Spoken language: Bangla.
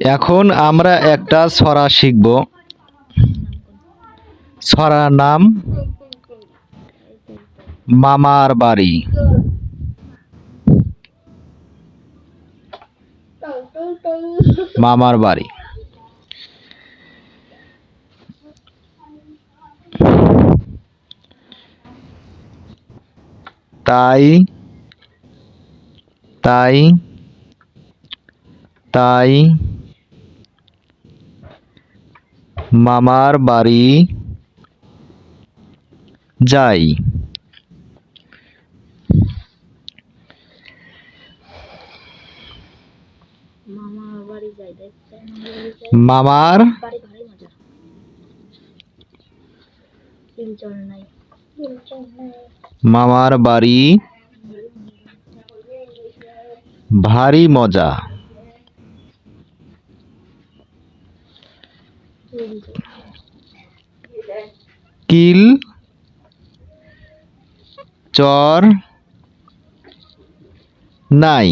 এখন আমরা একটা ছড়া শিখব। ছড়ার নাম মামার বাড়ি। মামার বাড়ি। তাই তাই তাই মামার বাড়ি যাই। মামার মামার বাড়ি ভারী মজা। কিল চর নাই।